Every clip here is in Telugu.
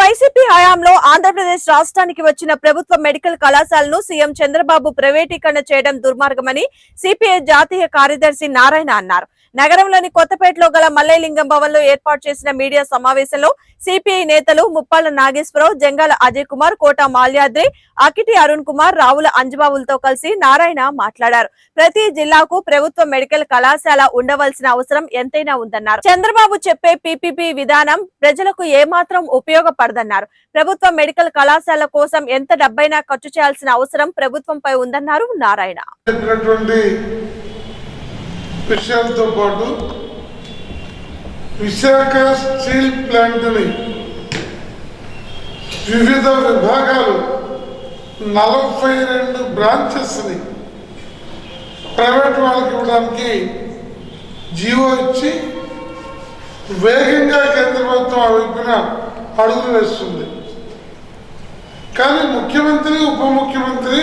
వైసీపీ హయాంలో ఆంధ్రప్రదేశ్ రాష్ట్రానికి వచ్చిన ప్రభుత్వ మెడికల్ కళాశాలను సీఎం చంద్రబాబు ప్రైవేటీకరణ చేయడం దుర్మార్గమని సిపిఐ జాతీయ కార్యదర్శి నారాయణ అన్నారు. నగరంలోని కొత్తపేటలో గల మల్లయ్యలింగం భవన్లో ఏర్పాటు చేసిన మీడియా సమావేశంలో సిపిఐ నేతలు ముప్పాల నాగేశ్వరరావు జంగాల అజయ్ కుమార్ కోట మాల్యాద్రి అకిటి అరుణ్ కుమార్ రావుల అంజబాబులతో కలిసి నారాయణ మాట్లాడారు. ప్రతి జిల్లాకు ప్రభుత్వ మెడికల్ కళాశాల ఉండవలసిన అవసరం ఎంతైనా ఉందన్నారు. చంద్రబాబు చెప్పే పిపిపి విధానం ప్రజలకు ఏమాత్రం ఉపయోగపడదన్నారు. ప్రభుత్వ మెడికల్ కళాశాల కోసం ఎంత డబ్బైనా ఖర్చు చేయాల్సిన అవసరం ప్రభుత్వంపై ఉందన్నారు నారాయణ. విషయాలతో పాటు విశాఖ స్టీల్ ప్లాంట్ని వివిధ విభాగాలు నలభై రెండు బ్రాంచెస్ని ప్రైవేట్ వాళ్ళకి ఇవ్వడానికి జీవో ఇచ్చి వేగంగా కేంద్ర ప్రభుత్వం ఆ వైపున అడుగులు వేస్తుంది. కానీ ముఖ్యమంత్రి ఉప ముఖ్యమంత్రి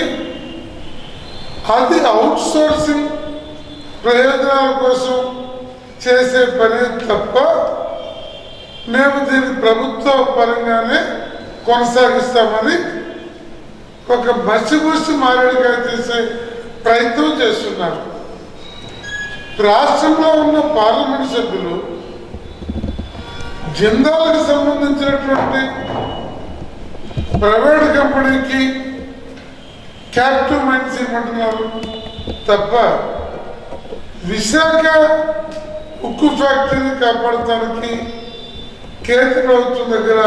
అది అవుట్ సోర్సింగ్ ప్రయోజనాల కోసం చేసే పని తప్ప మేము దీన్ని ప్రభుత్వ పరంగానే కొనసాగిస్తామని ఒక మసిమూసి మారేడుగా చేసే ప్రయత్నం చేస్తున్నారు. రాష్ట్రంలో ఉన్న పార్లమెంట్ సభ్యులు జిందాలకు సంబంధించినటువంటి ప్రైవేట్ కంపెనీకి క్యాపిటల్ మైన్స్ ఇవ్వమంటున్నారు తప్ప విశాఖ ఉక్కు ఫ్యాక్టరీని కాపాడటానికి కేంద్ర ప్రభుత్వం దగ్గర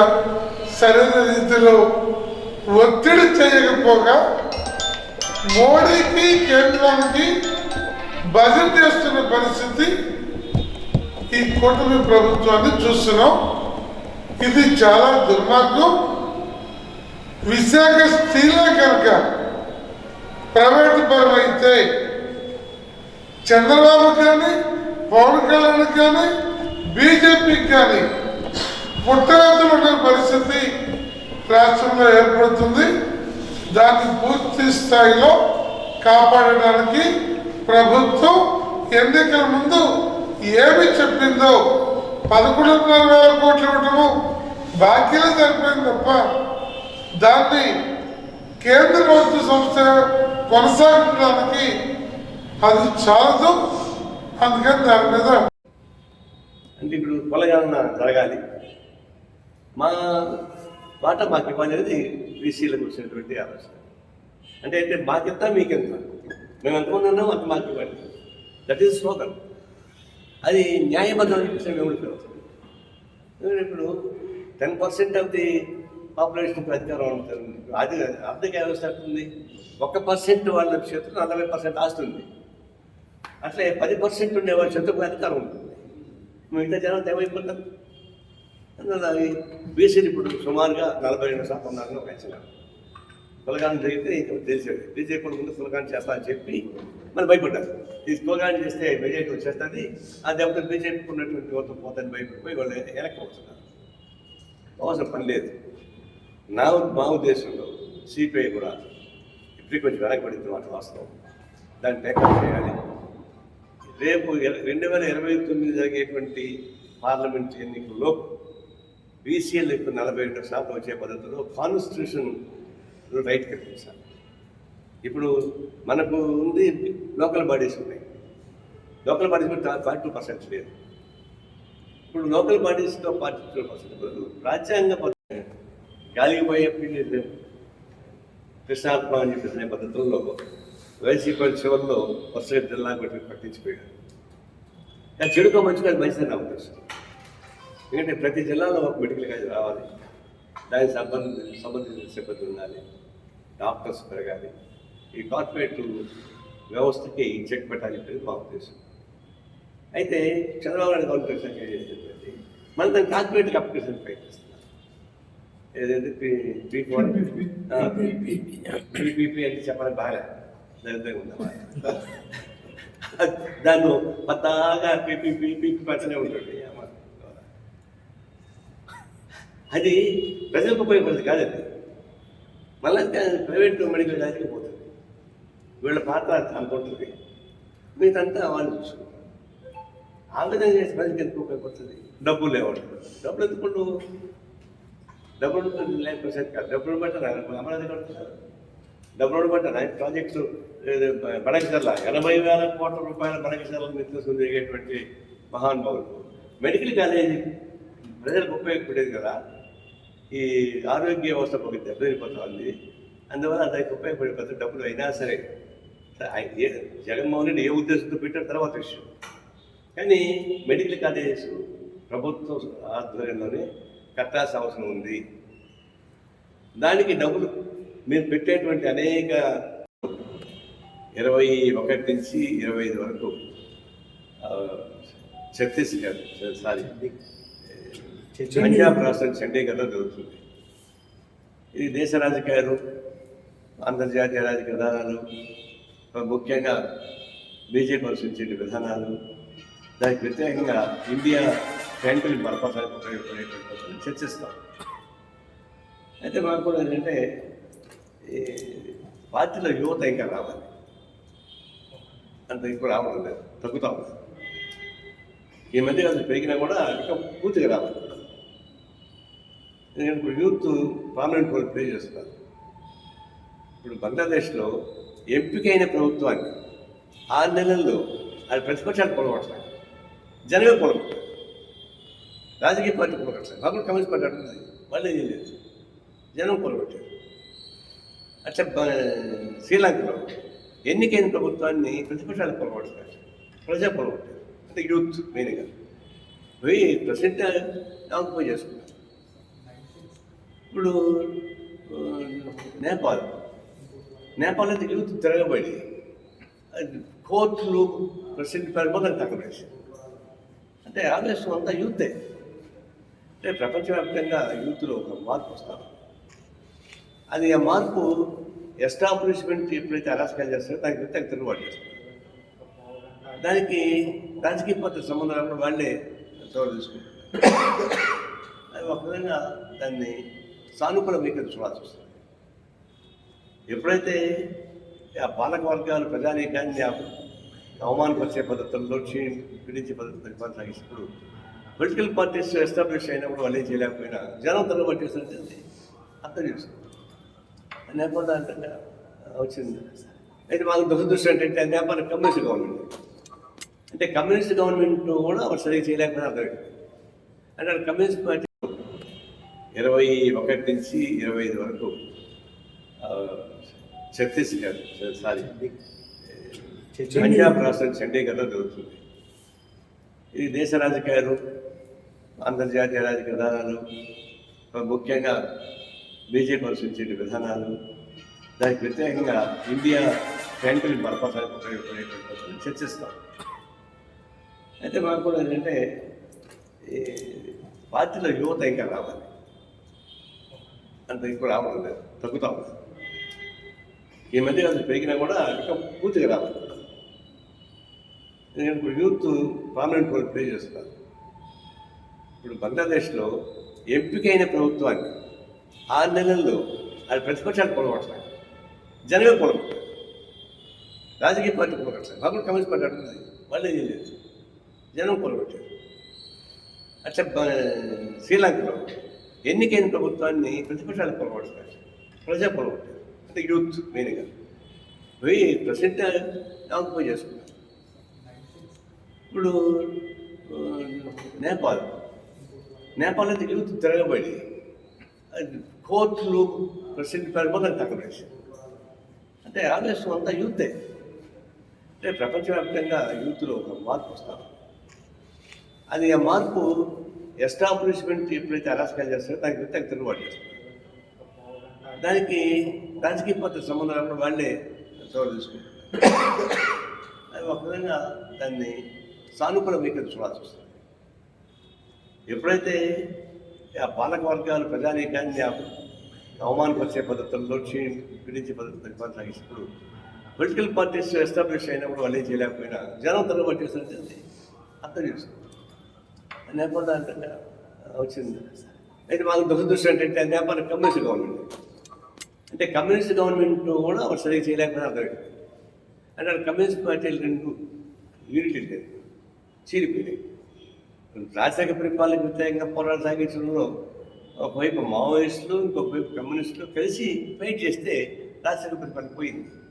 సరైన రీతిలో ఒత్తిడి చేయకపోగా మోడీకి కేంద్రానికి బజెట్ చేస్తున్న పరిస్థితి ఈ కూటమి ప్రభుత్వాన్ని చూస్తున్నాం. ఇది చాలా దుర్మార్గం. విశాఖ స్టీలే కనుక ప్రైవేట్ పరం అయితే చంద్రబాబు కానీ పవన్ కళ్యాణ్ కానీ బీజేపీకి కానీ పుట్టరాతులు పరిస్థితి రాష్ట్రంలో ఏర్పడుతుంది. దాన్ని పూర్తి స్థాయిలో కాపాడడానికి ప్రభుత్వం ఎన్నికల ముందు ఏమి చెప్పిందో పదకొండున్నర వేల కోట్లు ఇవ్వటము బాకీలు సరిపోయింది తప్ప దాన్ని కేంద్ర ప్రభుత్వ సంస్థ కొనసాగించడానికి అది చాలదు అందుకని దాని మీద అంటే ఇప్పుడు కులగణన జరగాలి. మా వాటా మాకు ఇవ్వనేది బీసీలకు వచ్చినటువంటి ఆలోచన. అంటే అయితే మాకెంత మీకెంత మేము ఎంతమంది ఉన్నాం అంత మాకు ఇవ్వండి దట్ ఈస్ స్లోగన్ అది న్యాయబద్ధం విషయం ఏమిటి ఇప్పుడు టెన్ పర్సెంట్ ఆఫ్ ది పాపులేషన్కి అధికారం ఉంటుంది అది ఆర్థిక వ్యవస్థ ఉంది ఒక పర్సెంట్ వాళ్ళ చేతులు నలభై పర్సెంట్ ఆస్తుంది ఉంది. అట్లే పది పర్సెంట్ ఉండే వాళ్ళ చేతులకు అధికారం ఉంటుంది మిగతా జనం ఏమైపోతారు అందువల్ల బీసీలు ఇప్పుడు సుమారుగా నలభై రెండు శాతం ఉన్నారని ఒక అంచనా కులగానం జరిగితే తెలిసేది బీజేపీ ముందు కులగానం చేస్తా అని చెప్పి మరి భయపడ్డారు. ఈ కులగానం చేస్తే మెజారిటీ వచ్చేస్తుంది. ఆ దెబ్బతో బీజేపీకి ఉన్నటువంటి ఓట్లు పోతాన్ని భయపడిపోయి వాళ్ళు వెనక్కి అవుతున్నారు. అవసరం పని లేదు. నా మా ఉద్దేశంలో సిపిఐ కూడా ఇప్పటికి కొంచెం వెనకబడింది మాట వాస్తవం. దాన్ని టేకప్ చేయాలి. రేపు రెండు వేల ఇరవై తొమ్మిది జరిగేటువంటి పార్లమెంట్ ఎన్నికల్లో బీసీఎల్ ఇప్పుడు నలభై రెండు శాతం వచ్చే పద్ధతిలో కాన్స్టిట్యూషన్ రైట్ కల్పించాలి ఇప్పుడు మనకు ఉంది లోకల్ బాడీస్ ఉన్నాయి. లోకల్ బాడీస్ కూడా ఫార్టీ టూ పర్సెంట్ లేదు. ఇప్పుడు లోకల్ బాడీస్తో ఫార్టీ టూ పర్సెంట్ రాజ్యాంగ పద్ధతి గాలిపోయే కృష్ణాత్మ అని చెప్పేసిన పద్ధతుల్లో వైసీపీ చివరిలో వరుసగా జిల్లా కొట్టి పట్టించిపోయారు కానీ చెడుకో మంచిగా అది మంచిదని నా ఉద్దేశం ఎందుకంటే ప్రతి జిల్లాలో ఒక మెడికల్ కాలేజ్ రావాలి దానికి సంబంధించిన సంబంధించిన సిబ్బంది ఉండాలి డాక్టర్స్ పెరగాలి ఈ కార్పొరేట్ వ్యవస్థకి చెక్ పెట్టాలి అనేది మా ఉద్దేశం అయితే చంద్రబాబు నాయుడు గవర్నమెంట్ సంఖ్య చేసేటువంటి మనం దాన్ని కార్పొరేట్కి అప్లికేషన్ ప్రయత్నిస్తున్నాం ఏదైతే పీపీపీ అంటే చెప్పడం బాగా దరిద్రంగా దాన్ని పత్తాగా పీపీ పీపీ పచ్చనే ఉంటుంది. అది ప్రజలకు ఉపయోగపడదు కాదు అది. మళ్ళీ ప్రైవేట్ మెడికల్ దానికి పోతుంది. వీళ్ళ పాత్ర అంత ఉంటుంది మీదంతా వాళ్ళు చూసుకుంటారు. ఆ విధంగా చేసి ప్రజలకు ఎందుకు ఉపయోగపడుతుంది? డబ్బులు లేవాడు డబ్బులు ఎందుకుంటూ డబ్బులు లేకపోతే కాదు డబ్బులు బట్టారు అమరావతి కడుతున్నారు. డబ్బులు బట్టారు ఆయన ప్రాజెక్టు బనకచర్ల ఎనభై వేల కోట్ల రూపాయల బనకచర్ల నిర్దేశం జరిగేటువంటి మహానుభావులు మెడికల్ కాలేజీ ప్రజలకు ఉపయోగపడేది కదా. ఈ ఆరోగ్య వ్యవస్థ ఒక దెబ్బతిపోతుంది అందువల్ల దానికి ఉపయోగపడే డబ్బులు అయినా సరే ఏ- జగన్మోహన్ రెడ్డి ఏ ఉద్దేశంతో పెట్టారు తర్వాత విషయం. కానీ మెడికల్ కాలేజెస్ ప్రభుత్వం ఆధ్వర్యంలోనే కట్టాల్సిన అవసరం ఉంది. దానికి డబ్బులు మీరు పెట్టేటువంటి అనేక ఇరవై ఒకటి నుంచి ఇరవై ఐదు వరకు ఛత్తీస్గఢ్ సారీ పంజాబ్ రాష్ట్రం చండీగఢ్లో జరుగుతుంది. ఇది దేశ రాజకీయాలు అంతర్జాతీయ రాజకీయ విధానాలు ముఖ్యంగా బీజేపీ అనుసరించే విధానాలు దానికి వ్యతిరేకంగా ఇండియా ట్యాంకులు బలపడడానికి ఉపయోగపడేటువంటి చర్చిస్తాం. అయితే మాకు కూడా ఏంటంటే పార్టీలో యువత ఇంకా రావాలి. అంత ఇప్పుడు రావడం లేదు. తగ్గుతా ఉంది. ఈ మధ్య కాదు పెరిగినా కూడా ఇంకా పూర్తిగా రావాలి. ఎందుకంటే ఇప్పుడు యూత్ పార్లమెంట్ రోల్ ప్లే చేస్తున్నారు ఇప్పుడు బంగ్లాదేశ్లో ఎంపికైన ప్రభుత్వాన్ని ఆరు నెలల్లో అది ప్రతిపక్షాలు పొలగొట్టాలి జనమే పొలగొట్టాలి రాజకీయ పార్టీ పొలగొట్టాలి మాకు కమ్యూనిస్ట్ పార్టీ అంటుంది వాళ్ళు ఏం లేదు. జనం పొలగొట్టారు అట్లా శ్రీలంకలో ఎన్నికైన ప్రభుత్వాన్ని ప్రతిపక్షాలు పొరపడతారు ప్రజా పొరపడతారు అంటే యూత్ మెయిన్గా. పోయి ప్రెసిడెంట్ ఆక్యుపై చేసుకున్నారు. ఇప్పుడు నేపాల్. నేపాల్ అయితే యూత్ తిరగబడి కోర్టులు ప్రెసిడెంట్ పేరు మొదలు అంటే ఆవేశం అంతా యూతే. అంటే ప్రపంచవ్యాప్తంగా యూత్లో ఒక మార్పు వస్తారు అది ఆ మార్పు ఎస్టాబ్లిష్మెంట్ ఎప్పుడైతే అరాచకాలు చేస్తారో దానికి వ్యతిరేక తిరుగుబాటు చేస్తారు. దానికి రాజకీయ పార్టీ సంబంధం లేకుండా వాళ్ళే చోటు తీసుకుంటారు అది ఒక విధంగా దాన్ని సానుకూల వైఖరి చూడాల్సి వస్తుంది. ఎప్పుడైతే ఆ పాలక వర్గాలు ప్రజానీకాన్ని అవమానపరిచే పద్ధతుల్లో క్షీణి పీడించే పద్ధతులు కొనసాగిస్తూ పొలిటికల్ పార్టీస్ ఎస్టాబ్లిష్ అయినప్పుడు వాళ్ళు ఏం చేయలేకపోయినా జనం తరబట్టి అర్థం అర్థం చేసుకుంటారు నేపథ్యంగా వచ్చింది. అయితే మాకు దురదృష్టం ఏంటంటే నేపాల్ కమ్యూనిస్ట్ గవర్నమెంట్. అంటే కమ్యూనిస్ట్ గవర్నమెంట్ కూడా వాళ్ళు సరిగ్గా చేయలేకపోయినా అర్థమైంది అంటే కమ్యూనిస్ట్ పార్టీ ఇరవై ఒకటి నుంచి ఇరవై ఐదు వరకు ఛత్తీస్గఢ్ సారీ పంజాబ్ రాష్ట్రం చండీగఢ్లో జరుగుతుంది. ఇది దేశ రాజకీయాలు అంతర్జాతీయ రాజకీయ విధానాలు ముఖ్యంగా బీజేపీ సూచించే విధానాలు దానికి వ్యతిరేకంగా ఇండియా ట్యాంకులు బలపడడానికి ఉపయోగపడేటువంటి చర్చిస్తాం అయితే మాకు కూడా ఏంటంటే ఈ పార్టీలో యువత ఇంకా రావాలి అంత ఇప్పుడు రావడం లేదు తగ్గుతా ఉంది ఈ మధ్య కాదు పెరిగినా కూడా ఇంకా పూర్తిగా రావాలి ఎందుకంటే ఇప్పుడు యూత్ ప్రామినెంట్ రోల్ ప్లే చేస్తున్నారు ఇప్పుడు బంగ్లాదేశ్లో ఎంపికైన ప్రభుత్వాన్ని ఆరు నెలల్లో అది ప్రతిపక్షాలు పొలగొట్టాలి జనమే పొలగొట్టారు రాజకీయ పార్టీ పొలగొట్టాలి మాకు కమ్యూనిస్ట్ పార్టీ అంటుంది వాళ్ళు ఏం చేయలేదు. జనం పొలగొట్టారు అట్లా శ్రీలంకలో ఎన్నికైన ప్రభుత్వాన్ని ప్రతిపక్షాలు పొలగొడతారు ప్రజా పొలగొట్టారు అంటే యూత్ మెయిన్గా. పోయి ప్రెసిడెంట్ నామకపోయి చేసుకున్నారు. ఇప్పుడు నేపాల్. నేపాల్ అయితే యూత్ తిరగబడి అది కోర్టులు ప్రెసిడెంట్ పేరు అంటే ఆవేశం అంతా యూతే. అంటే ప్రపంచవ్యాప్తంగా యూత్లో ఒక మార్పు వస్తాం అది ఆ మార్పు ఎస్టాబ్లిష్మెంట్ ఎప్పుడైతే అరాచకాలు చేస్తారో దానికి వ్యతిరేక తిరుగుబాటు చేస్తారు. దానికి రాజకీయ పార్టీ సంబంధం లేకుండా వాళ్ళే చోటు తీసుకుంటారు. అది ఒక విధంగా దాన్ని సానుకూల వైఖరి చూడాల్సి వస్తుంది. ఎప్పుడైతే ఆ పాలక వర్గాలు ప్రజానీకాన్ని అవమానపరిచే పద్ధతుల్లో క్షీణి పీడించే పద్ధతులు కొనసాగిస్తూ పొలిటికల్ పార్టీస్ ఎస్టాబ్లిష్ అయినప్పుడు వాళ్ళు ఏం చేయలేకపోయినా జనం తరబట్టి చేస్తుంటే అర్థం చేసుకుంటారు నేపథ్యంగా వచ్చింది. అయితే మాకు దురదృష్టం ఏంటంటే నేపాల్ కమ్యూనిస్ట్ గవర్నమెంట్. అంటే కమ్యూనిస్ట్ గవర్నమెంట్ కూడా వాళ్ళు సరిగ్గా చేయలేకపోయినా అర్థమైంది అంటే కమ్యూనిస్ట్ పార్టీలు రెండు యూనిటీ లేదు చీలిపోయినాయి. రాజశేఖర పరిపాలనకు వ్యతిరేకంగా పోరాటం సాగించడంలో ఒకవైపు మావోయిస్టులు ఇంకొక వైపు కమ్యూనిస్టులు కలిసి ఫైట్ చేస్తే రాజశేఖర పరిపాలన పోయింది.